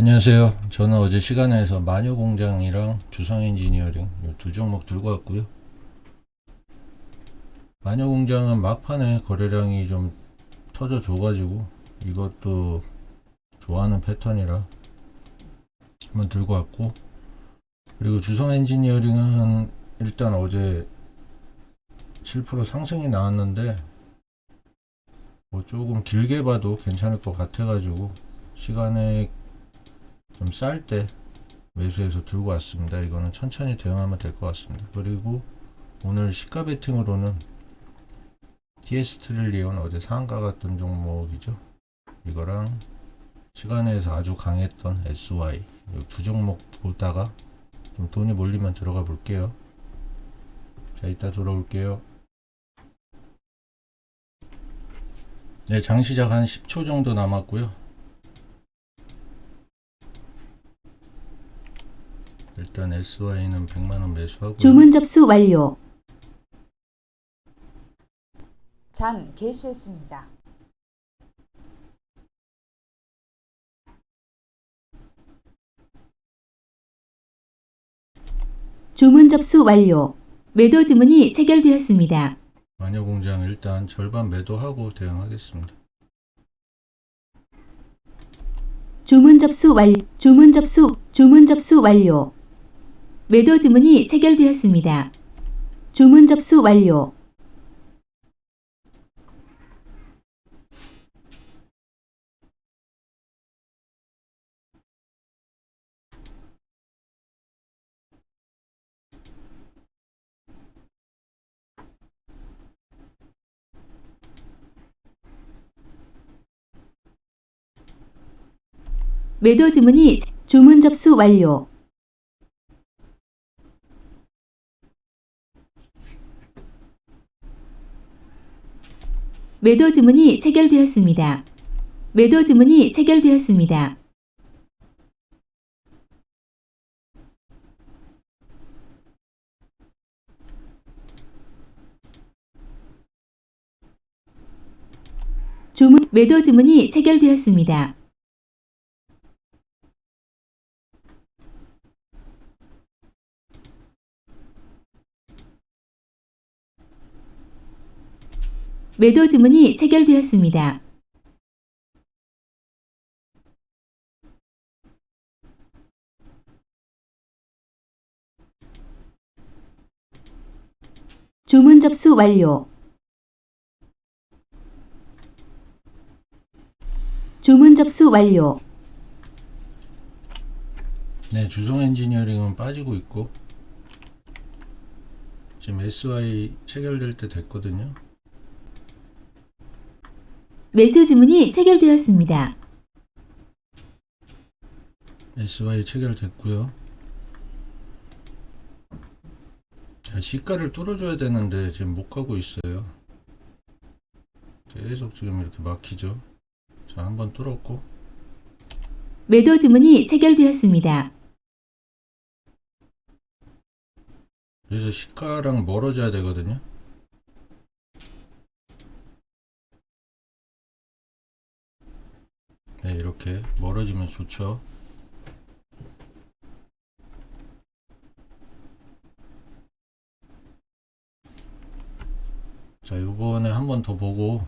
안녕하세요. 저는 어제 시간에서 마녀공장이랑 주성엔지니어링 이두 종목 들고 왔고요. 마녀공장은 막판에 거래량이 좀 터져줘가지고 이것도 좋아하는 패턴이라 한번 들고 왔고 그리고 주성엔지니어링은 일단 어제 7% 상승이 나왔는데 뭐 조금 길게 봐도 괜찮을 것 같아가지고 시간에 좀 쌀 때 매수해서 들고 왔습니다. 이거는 천천히 대응하면 될 것 같습니다. 그리고 오늘 시가 베팅으로는 TS 트릴리온 어제 상가 갔던 종목이죠. 이거랑 시간에서 아주 강했던 SY 이두 종목 보다가 좀 돈이 몰리면 들어가 볼게요. 자, 이따 돌아올게요. 네, 장 시작 한 10초 정도 남았고요. 일단 SY는 100만원 매수하고요. 주문 접수 완료. 장 개시했습니다. 주문 접수 완료. 매도 주문이 체결되었습니다. 마녀공장 일단 절반 매도하고 대응하겠습니다. 주문 접수 완 주문 접수 주문 접수 완료. 매도 주문이 체결되었습니다. 주문 접수 완료. 매도 주문이 주문 접수 완료. 매도 주문이 체결되었습니다. 매도 주문이 체결되었습니다. 주문 매도 주문이 체결되었습니다. 매도 주문이 체결되었습니다. 주문 접수 완료. 주문 접수 완료. 네, 주성 엔지니어링은 빠지고 있고 지금 SY 체결될 때 됐거든요. 매수 주문이 체결되었습니다. SY 체결됐고요. 자, 시가를 뚫어줘야 되는데 지금 못 가고 있어요. 계속 지금 이렇게 막히죠. 자, 한번 뚫었고 매도 주문이 체결되었습니다. 그래서 시가랑 멀어져야 되거든요. 네, 이렇게 멀어지면 좋죠. 자, 요번에 한 번 더 보고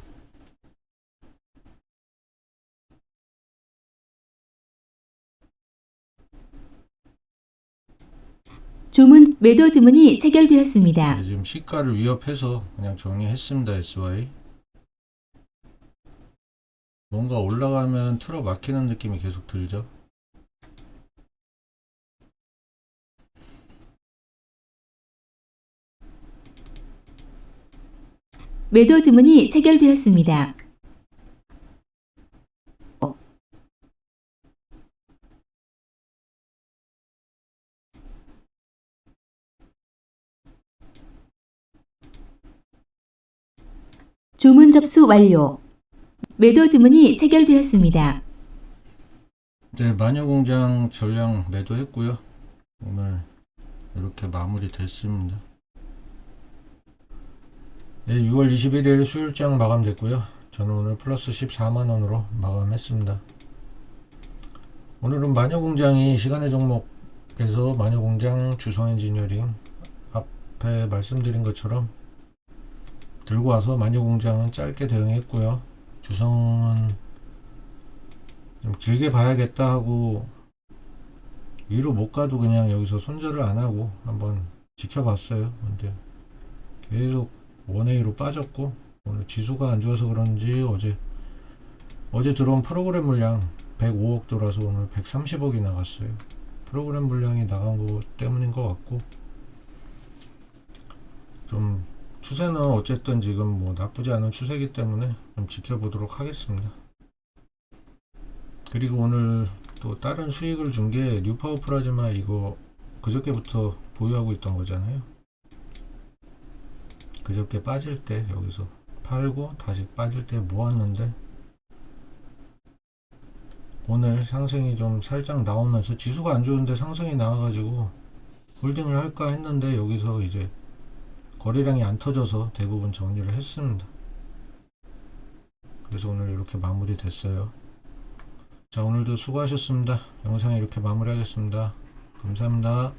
주문 매도 주문이 체결되었습니다. 네, 지금 시가를 위협해서 그냥 정리했습니다. SY. 뭔가 올라가면 틀어 막히는 느낌이 계속 들죠. 매도 주문이 체결되었습니다. 주문 접수 완료. 매도 주문이 체결되었습니다. 네, 마녀공장 전량 매도했고요. 오늘 이렇게 마무리 됐습니다. 네, 6월 21일 수요일장 마감됐고요. 저는 오늘 플러스 14만원으로 마감했습니다. 오늘은 마녀공장이 시간의 종목에서 마녀공장 주성 엔지니어링 앞에 말씀드린 것처럼 들고 와서 마녀공장은 짧게 대응했고요. 주성은 좀 길게 봐야겠다 하고 위로 못 가도 그냥 여기서 손절을 안 하고 한번 지켜봤어요. 근데 계속 원웨이로 빠졌고 오늘 지수가 안 좋아서 그런지 어제 어제 들어온 프로그램 물량 105억 들어와서 오늘 130억이 나갔어요. 프로그램 물량이 나간 것 때문인 것 같고 좀 추세는 어쨌든 지금 뭐 나쁘지 않은 추세이기 때문에 좀 지켜보도록 하겠습니다. 그리고 오늘 또 다른 수익을 준 게 뉴파워 프라즈마 이거 그저께부터 보유하고 있던 거잖아요. 그저께 빠질 때 여기서 팔고 다시 빠질 때 모았는데 오늘 상승이 좀 살짝 나오면서 지수가 안 좋은데 상승이 나와가지고 홀딩을 할까 했는데 여기서 이제 거래량이 안 터져서 대부분 정리를 했습니다. 그래서 오늘 이렇게 마무리 됐어요. 자 오늘도 수고하셨습니다. 영상 이렇게 마무리하겠습니다. 감사합니다.